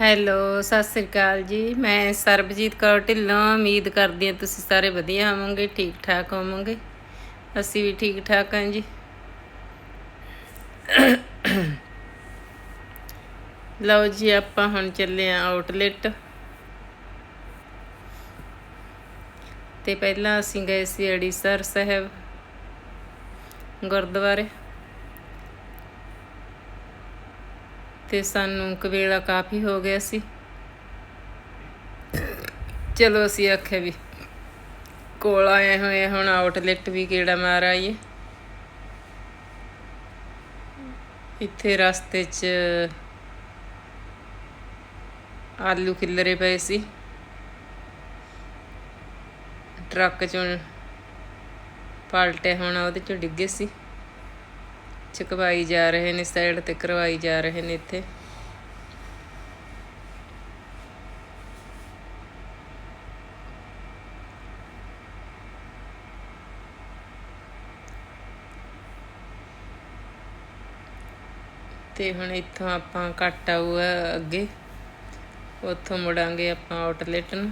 Hello, Sat Sri ਅਕਾਲ ਜੀ। ਮੈਂ ਸਰਬਜੀਤ ਕੌਰ ਢਿੱਲੋਂ, ਉਮੀਦ ਕਰਦੀ ਹਾਂ ਤੁਸੀਂ ਸਾਰੇ ਵਧੀਆ ਹੋਵੋਗੇ, ਠੀਕ ਠਾਕ ਹੋਵੋਗੇ। ਅਸੀਂ ਵੀ ਠੀਕ ਠਾਕ ਹਾਂ ਜੀ। ਲਓ ਜੀ, ਆਪਾਂ ਹੁਣ ਚੱਲੇ ਆਂ ਆਊਟਲੈਟ। ਤੇ ਪਹਿਲਾਂ ਅਸੀਂ ਗਏ ਸੀ ਅੜੀਸਰ ਸਾਹਿਬ ਗੁਰਦੁਆਰੇ। ਤੇ ਸਾਨੂੰ ਕਵੇਲਾ ਕਾਫੀ ਹੋ ਗਿਆ ਸੀ। ਚਲੋ ਅਸੀਂ ਆਖਿਆ ਵੀ ਕੋਲ ਆਏ ਹੋਏ ਹੁਣ ਆਊਟਲੈਟ ਵੀ ਕਿਹੜਾ ਮਾਰ ਆਈਏ ਇੱਥੇ ਰਸਤੇ 'ਚ ਆਲੂ ਖਿਲਰੇ ਪਏ ਸੀ। ਟਰੱਕ 'ਚੋਂ ਪਲਟੇ ਹੁਣ ਉਹਦੇ 'ਚੋਂ ਡਿੱਗੇ ਸੀ। ਚਕਵਾਈ ਜਾ ਰਹੇ ਨੇ, ਸਾਈਡ ਤੇ ਕਰਵਾਈ ਜਾ ਰਹੇ ਨੇ ਇੱਥੇ। ਤੇ ਹੁਣ ਇੱਥੋਂ ਆਪਾਂ ਕੱਟ ਆਊਗਾ ਅੱਗੇ। ਉੱਥੋਂ ਮੁੜਾਂਗੇ ਆਪਾਂ ਆਊਟਲੈਟ ਨੂੰ।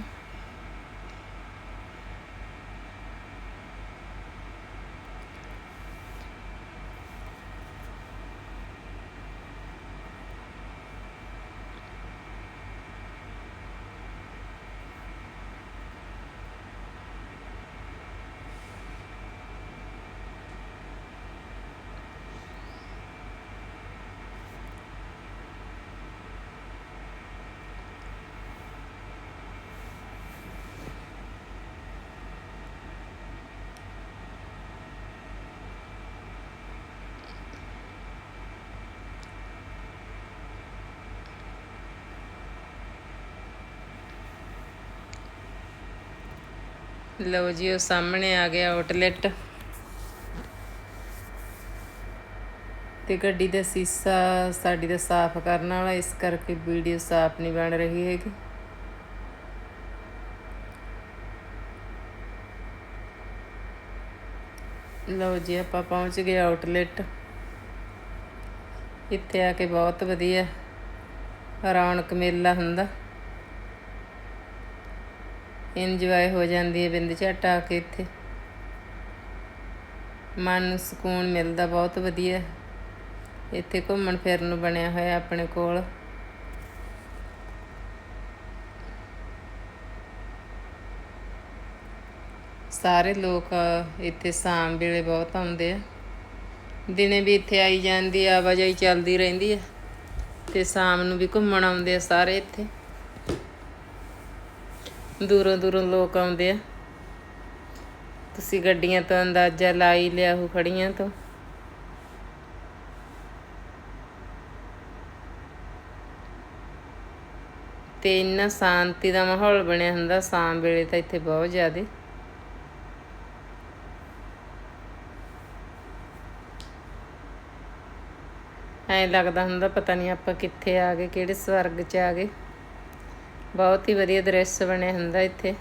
ਲਓ ਜੀ, ਉਹ ਸਾਹਮਣੇ ਆ ਗਿਆ ਆਊਟਲੈਟ ਤੇ ਗੱਡੀ ਦਾ ਸੀਸਾ ਸਾਡੀ ਦਾ ਸਾਫ਼ ਕਰਨ ਵਾਲਾ, ਇਸ ਕਰਕੇ ਵੀਡੀਓ ਸਾਫ਼ ਨਹੀਂ ਬਣ ਰਹੀ ਹੈਗੀ। ਲਓ ਜੀ, ਆਪਾਂ ਪਹੁੰਚ ਗਏ ਆਊਟਲੈਟ ਇੱਥੇ ਆ ਕੇ ਬਹੁਤ ਵਧੀਆ, ਰੌਣਕ ਮੇਲਾ ਹੁੰਦਾ। ਇੰਜੋਏ ਹੋ ਜਾਂਦੀ ਹੈ ਬਿੰਦ ਝੱਟ ਆ ਕੇ ਇੱਥੇ। ਮਨ ਨੂੰ ਸਕੂਨ ਮਿਲਦਾ, ਬਹੁਤ ਵਧੀਆ। ਇੱਥੇ ਘੁੰਮਣ ਫਿਰਨ ਨੂੰ ਬਣਿਆ ਹੋਇਆ ਆਪਣੇ ਕੋਲ। ਸਾਰੇ ਲੋਕ ਇੱਥੇ ਸ਼ਾਮ ਵੇਲੇ ਬਹੁਤ ਆਉਂਦੇ ਆ। ਦਿਨੇ ਵੀ ਇੱਥੇ ਆਈ ਜਾਂਦੀ ਆਵਾਜਾਈ ਚੱਲਦੀ ਰਹਿੰਦੀ ਹੈ ਤੇ ਸ਼ਾਮ ਨੂੰ ਵੀ ਘੁੰਮਣ ਆਉਂਦੇ ਆ ਸਾਰੇ ਇੱਥੇ। ਦੂਰੋਂ ਦੂਰੋਂ ਲੋਕ ਆਉਂਦੇ ਆ। ਤੁਸੀਂ ਗੱਡੀਆਂ ਤੋਂ ਅੰਦਾਜ਼ਾ ਲਾ ਹੀ ਲਿਆ ਹੋ ਖੜੀਆਂ ਤੋਂ। ਤੇ ਇੰਨਾ ਸ਼ਾਂਤੀ ਦਾ ਮਾਹੌਲ ਬਣਿਆ ਹੁੰਦਾ, ਸ਼ਾਮ ਵੇਲੇ ਤਾਂ ਇੱਥੇ ਬਹੁਤ ਜ਼ਿਆਦੇ। ਐਂ ਲੱਗਦਾ ਹੁੰਦਾ, ਪਤਾ ਨਹੀਂ ਆਪਾਂ ਕਿੱਥੇ ਆ ਗਏ, ਕਿਹੜੇ ਸਵਰਗ 'ਚ ਆ ਗਏ। ਬਹੁਤ ਹੀ ਵਧੀਆ ਦ੍ਰਿਸ਼ ਬਣਿਆ ਹੁੰਦਾ ਇੱਥੇ।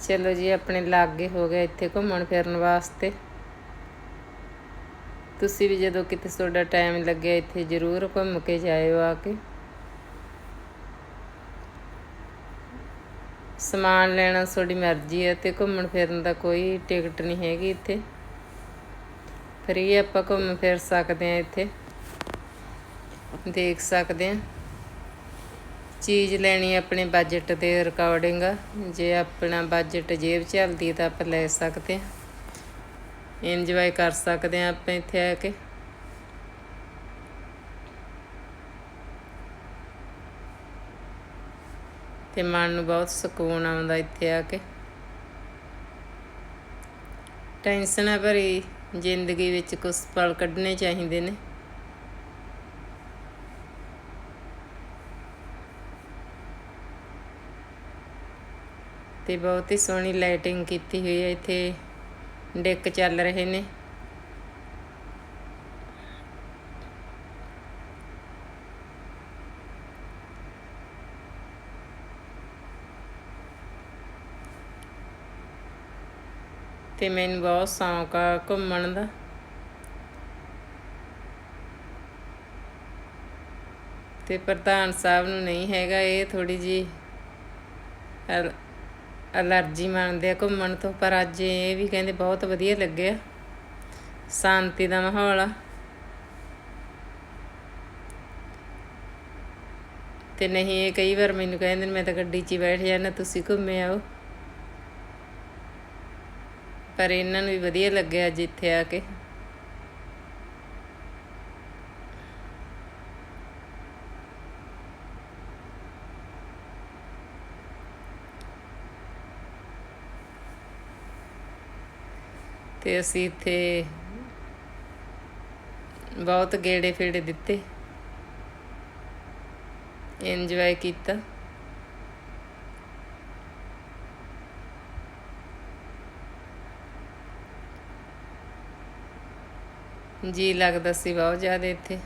ਚਲੋ ਜੀ, ਆਪਣੇ ਲਾਗੇ ਹੋ ਗਿਆ ਇੱਥੇ ਘੁੰਮਣ ਫਿਰਨ ਵਾਸਤੇ। ਤੁਸੀਂ ਵੀ ਜਦੋਂ ਕਿਤੇ ਤੁਹਾਡਾ ਟਾਈਮ ਲੱਗਿਆ ਇੱਥੇ ਜ਼ਰੂਰ ਘੁੰਮ ਕੇ ਜਾਇਓ ਆ ਕੇ। ਸਮਾਨ ਲੈਣਾ ਤੁਹਾਡੀ ਮਰਜ਼ੀ ਹੈ ਤੇ ਘੁੰਮਣ ਫਿਰਨ ਦਾ ਕੋਈ ਟਿਕਟ ਨਹੀਂ ਹੈਗੀ ਇੱਥੇ। ਫਰੀ ਆਪਾਂ ਘੁੰਮ ਫਿਰ ਸਕਦੇ ਆ ਇੱਥੇ। ਦੇਖ ਸਕਦੇ ਆ ਚੀਜ਼ ਲੈਣੀ ਆਪਣੇ ਬਜਟ ਦੇ ਰਿਕਾਰਡਿੰਗ ਜੇ ਆਪਣਾ ਬਜਟ ਜੇਬ ਚੱਲਦੀ ਤਾਂ ਆਪਾਂ ਲੈ ਸਕਦੇ ਆ ਇੰਜੋਏ ਕਰ ਸਕਦੇ ਆ ਆਪਾਂ ਇੱਥੇ ਆ ਕੇ। ਤੇ ਮਨ ਨੂੰ ਬਹੁਤ ਸਕੂਨ ਆਉਂਦਾ ਇੱਥੇ ਆ ਕੇ। ਟੈਨਸ਼ਨਾਂ ਭਰੀ ਜ਼ਿੰਦਗੀ ਵਿੱਚ ਕੁਝ ਪਲ ਕੱਢਣੇ ਚਾਹੀਦੇ ਨੇ। ਤੇ ਬਹੁਤ ਹੀ ਸੋਹਣੀ ਲਾਈਟਿੰਗ ਕੀਤੀ ਹੋਈ ਹੈ, ਇੱਥੇ ਡੈਕ ਚੱਲ ਰਹੇ ਨੇ। ਤੇ ਮੈਨੂੰ ਬਹੁਤ ਸ਼ੌਂਕ ਆ ਘੁੰਮਣ ਦਾ। ਤੇ ਪ੍ਰਧਾਨ ਸਾਹਿਬ ਨੂੰ ਨਹੀਂ ਹੈਗਾ, ਇਹ ਥੋੜੀ ਜੀ ਅਲਰਜੀ ਮੰਨਦੇ ਆ ਘੁੰਮਣ ਤੋਂ, ਪਰ ਅੱਜ ਇਹ ਵੀ ਕਹਿੰਦੇ ਬਹੁਤ ਵਧੀਆ ਲੱਗਿਆ। ਸ਼ਾਂਤੀ ਦਾ ਮਾਹੌਲ ਆ। ਤੇ ਨਹੀਂ, ਇਹ ਕਈ ਵਾਰ ਮੈਨੂੰ ਕਹਿੰਦੇ ਨੇ, ਮੈਂ ਤਾਂ ਗੱਡੀ 'ਚ ਹੀ ਬੈਠ ਜਾਣਾ ਤੁਸੀਂ ਘੁੰਮੇ ਆਓ। ਪਰ ਇਹਨਾਂ ਨੂੰ ਵੀ ਵਧੀਆ ਲੱਗਿਆ ਅੱਜ ਇੱਥੇ ਆ ਕੇ। ਤੇ ਅਸੀਂ ਇੱਥੇ ਬਹੁਤ ਗੇੜੇ ਫੇੜੇ ਦਿੱਤੇ। ਇੰਜੋਏ ਕੀਤਾ। ਜੀ ਲੱਗਦਾ ਸੀ ਬਹੁਤ ਜ਼ਿਆਦਾ ਇੱਥੇ।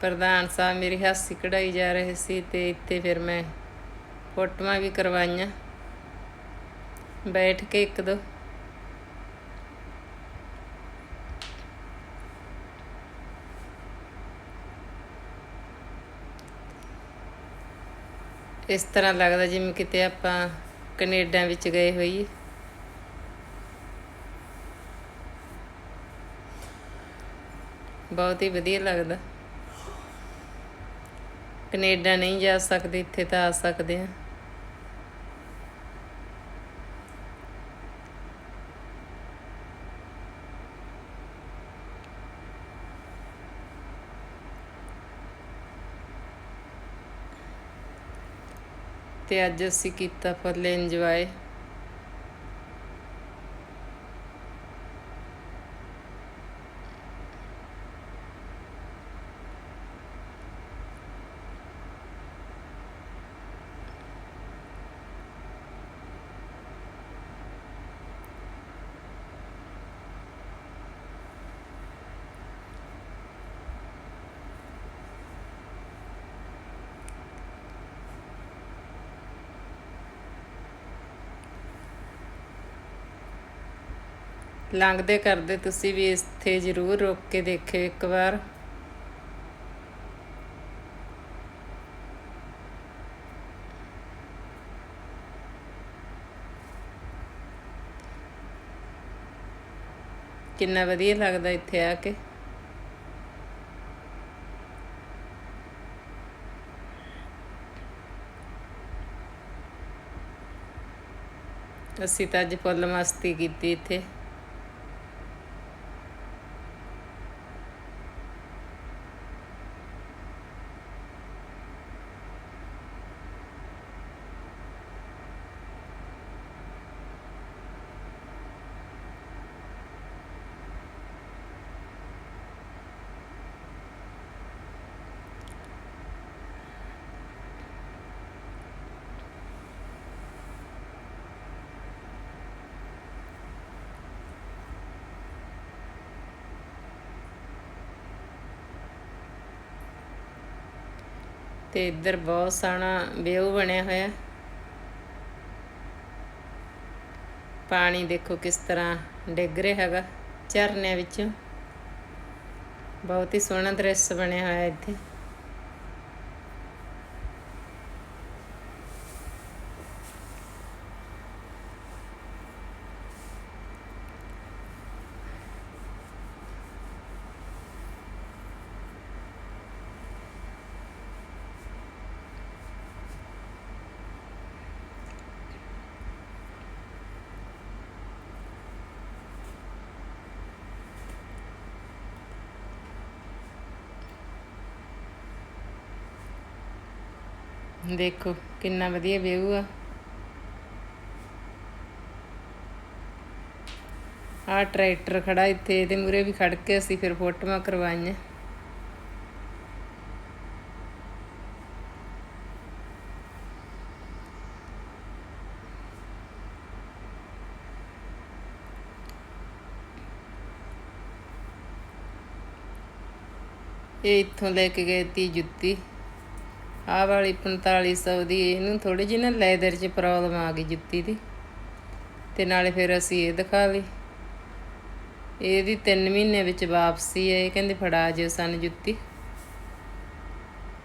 ਪ੍ਰਧਾਨ ਸਾਹਿਬ ਮੇਰੀ ਹਾਸੀ ਕਢਾਈ ਜਾ ਰਹੇ ਸੀ ਤੇ ਇੱਥੇ ਫਿਰ ਮੈਂ ਫੋਟੋਆਂ ਵੀ ਕਰਵਾਈਆਂ। ਬੈਠ ਕੇ ਇੱਕ ਦੋ। ਇਸ ਤਰ੍ਹਾਂ ਲੱਗਦਾ ਜਿਵੇਂ ਕਿਤੇ ਆਪਾਂ ਕੈਨੇਡਾ ਵਿੱਚ ਗਏ ਹੋਈਏ। ਬਹੁਤ ਹੀ ਵਧੀਆ ਲੱਗਦਾ। ਕੈਨੇਡਾ ਨਹੀਂ ਜਾ ਸਕਦੇ, ਇੱਥੇ ਤਾਂ ਆ ਸਕਦੇ ਆ। ਤੇ ਅੱਜ ਅਸੀਂ ਕੀਤਾ ਫੁੱਲ ਇੰਜੋਏ ਲੰਘਦੇ ਕਰਦੇ ਤੁਸੀਂ ਵੀ ਇੱਥੇ ਜ਼ਰੂਰ ਰੁਕ ਕੇ ਦੇਖਿਓ ਇੱਕ ਵਾਰ। ਕਿੰਨਾ ਵਧੀਆ ਲੱਗਦਾ ਇੱਥੇ ਆ ਕੇ। ਅਸੀਂ ਤਾਂ ਅੱਜ ਫੁੱਲ ਮਸਤੀ ਕੀਤੀ ਇੱਥੇ। ਤੇ ਇੱਧਰ ਬਹੁਤ ਸੋਹਣਾ ਵਿਊ ਬਣਿਆ ਹੋਇਆ। ਪਾਣੀ ਦੇਖੋ ਕਿਸ ਤਰ੍ਹਾਂ ਡਿੱਗ ਰਿਹਾ ਹੈਗਾ, ਝਰਨਿਆਂ ਵਿੱਚੋਂ। ਬਹੁਤ ਹੀ ਸੋਹਣਾ ਦ੍ਰਿਸ਼ ਬਣਿਆ ਹੋਇਆ ਇੱਥੇ। ਦੇਖੋ, ਕਿੰਨਾ ਵਧੀਆ ਵਿਊ ਆ। ਆ ਟਰੈਕਟਰ ਖੜਾ ਇੱਥੇ, ਇਹਦੇ ਮੂਰੇ ਵੀ ਖੜ ਕੇ ਅਸੀਂ ਫਿਰ ਫੋਟੋਆਂ ਕਰਵਾਈਆਂ। ਇਹ ਇੱਥੋਂ ਲੈ ਕੇ ਗਏ ਤੀ ਜੁੱਤੀ। ਆਹ ਵਾਲੀ 4500 ਦੀ ਇਹਨੂੰ ਥੋੜੀ ਜਿਹੀ ਨਾ ਲੈਦਰ 'ਚ ਪ੍ਰੋਬਲਮ ਆ ਗਈ ਜੁੱਤੀ ਦੀ। ਤੇ ਨਾਲੇ ਫਿਰ ਅਸੀਂ ਇਹ ਦਿਖਾ ਲਈ। ਇਹਦੀ 3 ਮਹੀਨੇ ਵਿੱਚ ਵਾਪਸੀ ਹੈ, ਇਹ ਕਹਿੰਦੇ ਫੜਾ ਜਿਓ ਸਾਨੂੰ ਜੁੱਤੀ।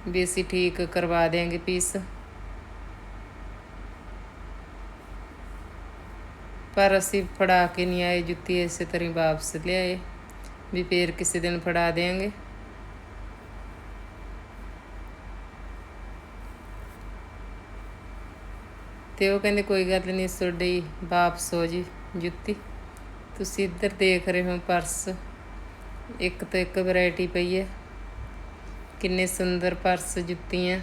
ਵੀ ਅਸੀਂ ਠੀਕ ਕਰਵਾ ਦਿਆਂਗੇ ਪੀਸ ਪਰ ਅਸੀਂ ਫੜਾ ਕੇ ਨਹੀਂ ਆਏ, ਜੁੱਤੀ ਇਸੇ ਤਰ੍ਹਾਂ ਹੀ ਵਾਪਸ ਲਿਆਏ। ਵੀ ਫੇਰ ਕਿਸੇ ਦਿਨ ਫੜਾ ਦੇਾਂਗੇ ਤੇ ਉਹ ਕਹਿੰਦੇ ਕੋਈ ਗੱਲ ਨਹੀਂ, ਤੁਹਾਡੀ ਵਾਪਸ ਹੋ ਜੀ ਜੁੱਤੀ। ਤੁਸੀਂ ਇੱਧਰ ਦੇਖ ਰਹੇ ਹੋ ਪਰਸ। ਇੱਕ ਤੋਂ ਇੱਕ ਵੈਰਾਈਟੀ ਪਈ ਹੈ। ਕਿੰਨੇ ਸੁੰਦਰ ਪਰਸ ਜੁੱਤੀਆਂ।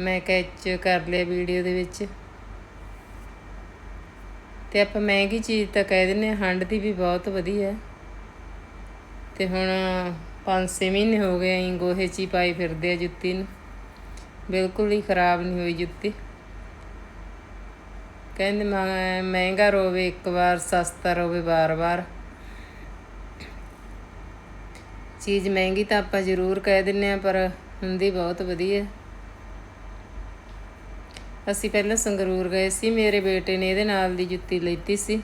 ਮੈਂ ਕੈਚ ਕਰ ਲਿਆ ਵੀਡੀਓ ਦੇ ਵਿੱਚ। ਤੇ ਆਪਾਂ ਮਹਿੰਗੀ ਚੀਜ਼ ਤਾਂ ਕਹਿ ਦਿੰਨੇ ਆ ਹੰਡ ਦੀ ਵੀ ਬਹੁਤ ਵਧੀਆ ਤੇ ਹੁਣ 5-6 ਮਹੀਨੇ ਹੋ ਗਏ ਆਂ ਗੋਹੇ ਚ ਹੀ ਪਾਈ ਫਿਰਦੇ ਆ ਜੁੱਤੀ ਨੂੰ। ਬਿਲਕੁਲ ਹੀ ਖਰਾਬ ਨਹੀਂ ਹੋਈ ਜੁੱਤੀ। ਕਹਿੰਦੇ ਮੈਂ- ਮਹਿੰਗਾ ਰੋਵੇ ਇੱਕ ਵਾਰ, ਸਸਤਾ ਰੋਵੇ ਵਾਰ-ਵਾਰ ਚੀਜ਼ ਮਹਿੰਗੀ ਤਾਂ ਆਪਾਂ ਜ਼ਰੂਰ ਕਹਿ ਦਿੰਨੇ ਆ, ਪਰ ਹੁੰਦੀ ਬਹੁਤ ਵਧੀਆ। ਅਸੀਂ ਪਹਿਲਾਂ ਸੰਗਰੂਰ ਗਏ ਸੀ, ਮੇਰੇ ਬੇਟੇ ਨੇ ਇਹਦੇ ਨਾਲ ਦੀ ਜੁੱਤੀ ਲੈਤੀ ਸੀ।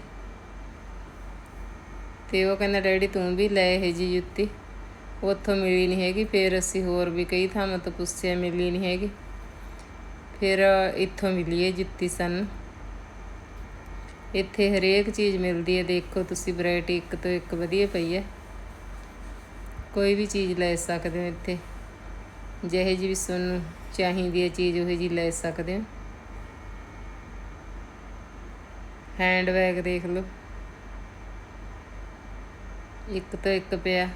ਤੇ ਉਹ ਕਹਿੰਦਾ, ਡੈਡੀ ਤੂੰ ਵੀ ਲੈ ਇਹ ਜੀ ਜੁੱਤੀ। ਉੱਥੋਂ ਮਿਲੀ ਨਹੀਂ ਹੈਗੀ, ਫਿਰ ਅਸੀਂ ਹੋਰ ਵੀ ਕਈ ਥਾਵਾਂ ਤੋਂ ਪੁੱਛਿਆ, ਮਿਲੀ ਨਹੀਂ ਹੈਗੀ। ਫਿਰ ਇੱਥੋਂ ਮਿਲੀ ਹੈ ਜੁੱਤੀ ਸਾਨੂੰ। ਇੱਥੇ ਹਰੇਕ ਚੀਜ਼ ਮਿਲਦੀ ਹੈ, ਦੇਖੋ ਤੁਸੀਂ ਵੈਰਾਈਟੀ ਇੱਕ ਤੋਂ ਇੱਕ ਵਧੀਆ ਪਈ ਹੈ। ਕੋਈ ਵੀ ਚੀਜ਼ ਲੈ ਸਕਦੇ ਹੋ ਇੱਥੇ। ਜਿਹੇ ਜੀ ਵੀ ਤੁਹਾਨੂੰ ਚਾਹੀਦੀ ਹੈ ਚੀਜ਼, ਉਹ ਜੀ ਲੈ ਸਕਦੇ ਹੋ। ਹੈਂਡ ਬੈਗ ਦੇਖ ਲਓ। ਇੱਕ ਤੋਂ ਇੱਕ ਪਿਆ।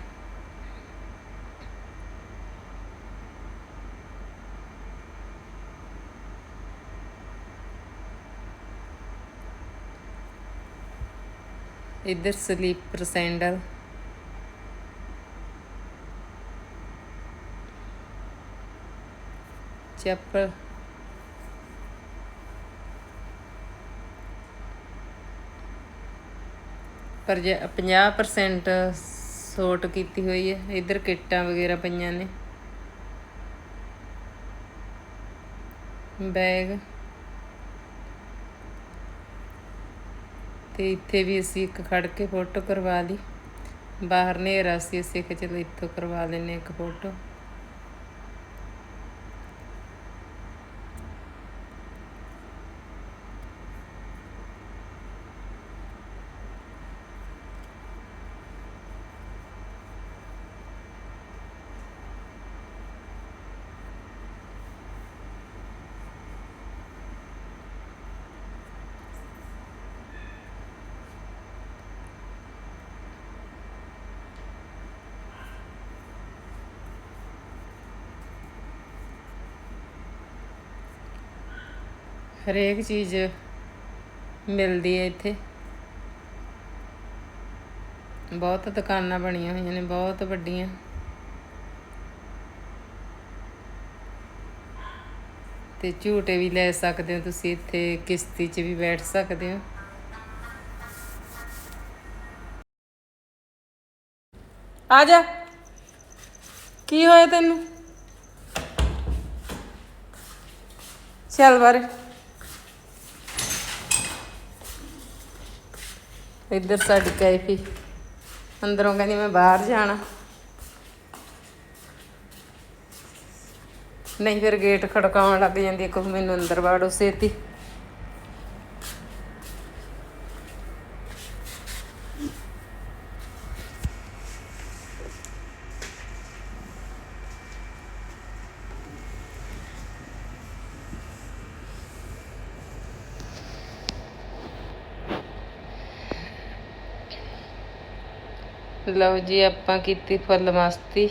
ਇੱਧਰ ਸਲੀਪਰ ਸੈਂਡਲ ਚੱਪਲ। ਪਰ ਜੇ 50% ਛੋਟ ਕੀਤੀ ਹੋਈ ਹੈ। ਇੱਧਰ ਕਿੱਟਾਂ ਵਗੈਰਾ ਪਈਆਂ ਨੇ। ਬੈਗ। ਤੇ ਇੱਥੇ ਵੀ ਅਸੀਂ ਇੱਕ ਖੜ ਕੇ ਫੋਟੋ ਕਰਵਾ ਲਈ। ਬਾਹਰ ਹਨੇਰਾ ਸੀ, ਅਸੀਂ ਕਿ ਚਲੋ ਇੱਥੋਂ ਕਰਵਾ ਲੈਨੇ ਇੱਕ ਫੋਟੋ ਹਰੇਕ ਚੀਜ਼ ਮਿਲਦੀ ਹੈ ਇੱਥੇ। ਬਹੁਤ ਦੁਕਾਨਾਂ ਬਣੀਆਂ ਹੋਈਆਂ ਨੇ, ਬਹੁਤ ਵੱਡੀਆਂ। ਤੇ ਝੂਟੇ ਵੀ ਲੈ ਸਕਦੇ ਹੋ ਤੁਸੀਂ ਇੱਥੇ, ਕਿਸ਼ਤੀ 'ਚ ਵੀ ਬੈਠ ਸਕਦੇ ਹੋ। ਆ ਜਾ। ਕੀ ਹੋਇਆ ਤੈਨੂੰ? ਚੱਲ ਬਾਰੇ। ਇੱਧਰ ਸਾਡੀ ਕੈਫੀ। ਅੰਦਰੋਂ ਕਹਿੰਦੀ ਮੈਂ ਬਾਹਰ ਜਾਣਾ। ਨਹੀਂ ਫਿਰ ਗੇਟ ਖੜਕਾਉਣ ਲੱਗ ਜਾਂਦੀ ਹੈ ਕੋਈ ਮੈਨੂੰ ਅੰਦਰ ਵਾੜੋ ਸੇਤੀ। ਲਓ ਜੀ ਆਪਾਂ ਕੀਤੀ ਫੁੱਲ ਮਸਤੀ।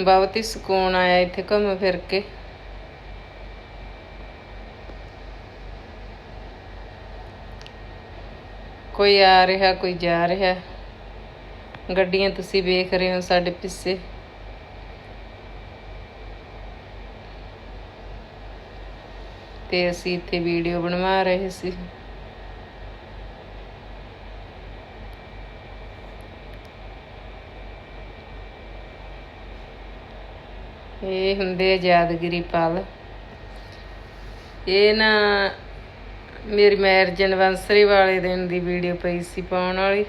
ਬਹੁਤ ਹੀ ਸਕੂਨ ਆਇਆ ਇੱਥੇ ਘੁੰਮ ਫਿਰ ਕੇ। ਕੋਈ ਆ ਰਿਹਾ, ਕੋਈ ਜਾ ਰਿਹਾ। ਗੱਡੀਆਂ ਤੁਸੀਂ ਵੇਖ ਰਹੇ ਹੋ ਸਾਡੇ ਪਿੱਛੇ। ਤੇ ਅਸੀਂ ਇੱਥੇ ਵੀਡੀਓ ਬਣਵਾ ਰਹੇ ਸੀ। ਇਹ ਹੁੰਦੇ ਆ ਯਾਦਗਿਰੀ ਪਲ। ਇਹ ਨਾ ਮੇਰੀ ਮੈਰਿਜ ਐਨਵਰਸਰੀ ਵਾਲੇ ਦਿਨ ਦੀ ਵੀਡੀਓ ਪਈ ਸੀ ਪਾਉਣ ਵਾਲੀ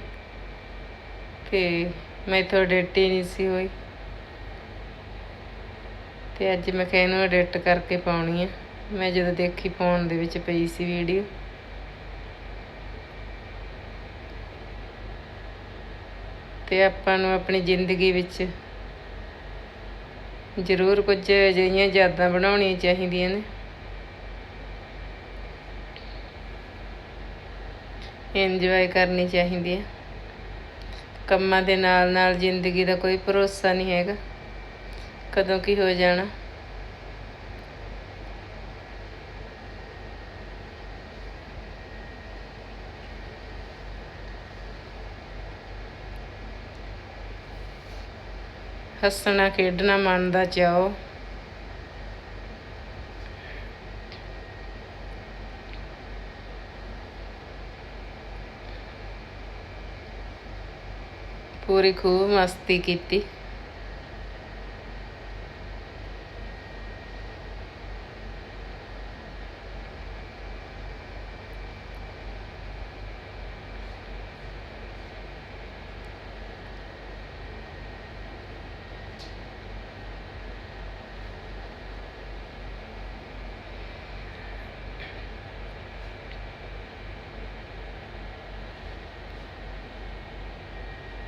ਤੇ ਮੈਥੋਂ ਐਡਿਟ ਹੀ ਨਹੀਂ ਸੀ ਹੋਈ। ਤੇ ਅੱਜ ਮੈਂ ਕਿਹਾ ਇਹਨੂੰ ਐਡਿਟ ਕਰਕੇ ਪਾਉਣੀ ਆ। ਮੈਂ ਜਦੋਂ ਦੇਖੀ ਫੋਨ ਦੇ ਵਿੱਚ ਪਈ ਸੀ ਵੀਡੀਓ ਤੇ ਆਪਾਂ ਨੂੰ ਆਪਣੀ ਜ਼ਿੰਦਗੀ ਵਿੱਚ ਜ਼ਰੂਰ ਕੁਝ ਅਜਿਹੀਆਂ ਯਾਦਾਂ ਬਣਾਉਣੀਆਂ ਚਾਹੀਦੀਆਂ ਨੇ। ਇੰਜੋਏ ਕਰਨੀ ਚਾਹੀਦੀ ਹੈ। ਕੰਮਾਂ ਦੇ ਨਾਲ ਨਾਲ ਜ਼ਿੰਦਗੀ ਦਾ ਕੋਈ ਭਰੋਸਾ ਨਹੀਂ ਹੈਗਾ। ਕਦੋਂ ਕੀ ਹੋ ਜਾਣਾ। ਹੱਸਣਾ ਖੇਡਣਾ ਮਨ ਦਾ ਚਾਓ ਪੂਰੀ ਖੂਬ ਮਸਤੀ ਕੀਤੀ।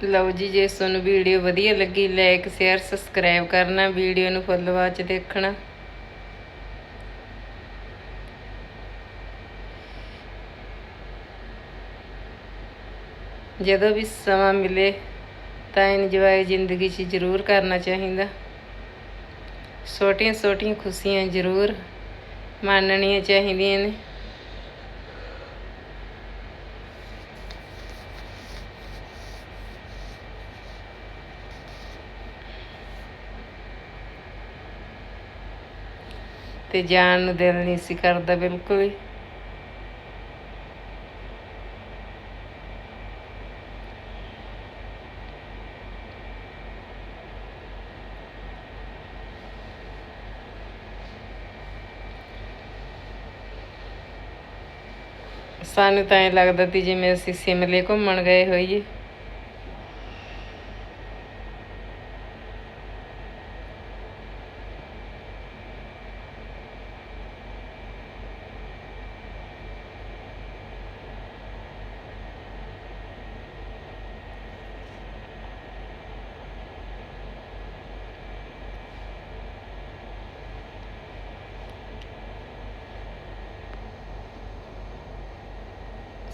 ਲਓ ਜੀ, ਜੇ ਤੁਹਾਨੂੰ ਵੀਡੀਓ ਵਧੀਆ ਲੱਗੀ ਲਾਈਕ ਸ਼ੇਅਰ ਸਬਸਕ੍ਰਾਈਬ ਕਰਨਾ, ਵੀਡੀਓ ਨੂੰ ਫੁੱਲ ਵਾਚ ਦੇਖਣਾ। ਜਦੋਂ ਵੀ ਸਮਾਂ ਮਿਲੇ, ਤਾਂ ਇੰਜੋਏ ਜ਼ਿੰਦਗੀ 'ਚ ਜ਼ਰੂਰ ਕਰਨਾ ਚਾਹੀਦਾ। ਛੋਟੀਆਂ ਛੋਟੀਆਂ ਖੁਸ਼ੀਆਂ ਜ਼ਰੂਰ ਮੰਨਣੀਆਂ ਚਾਹੀਦੀਆਂ ਨੇ। ਤੇ ਜਾਣ ਨੂੰ ਦਿਲ ਨਹੀਂ ਸੀ ਕਰਦਾ ਬਿਲਕੁਲ ਵੀ। ਸਾਨੂੰ ਤਾਂ ਇਹ ਲੱਗਦਾ ਸੀ ਜਿਵੇਂ ਅਸੀਂ ਸਿਮਲੇ ਘੁੰਮਣ ਗਏ ਹੋਈਏ।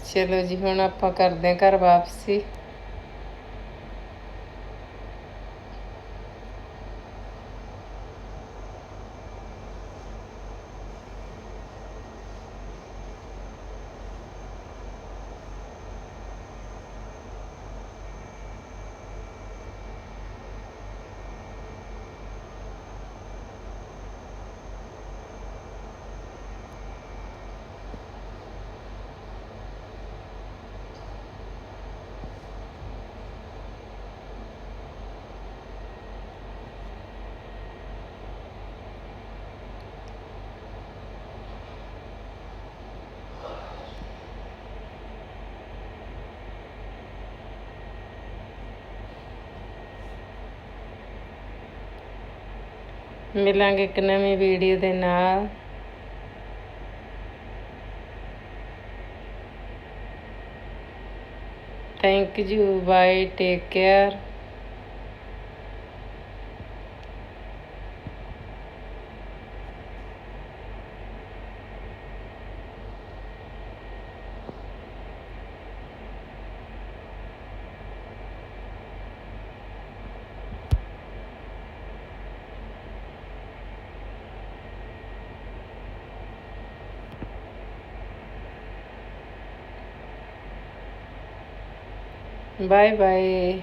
ਚਲੋ ਜੀ ਹੁਣ ਆਪਾਂ ਕਰਦੇ ਹਾਂ ਘਰ ਵਾਪਸੀ। ਮਿਲਾਂਗੇ ਇੱਕ ਨਵੀਂ ਵੀਡੀਓ ਦੇ ਨਾਲ। Thank you bye take care bye bye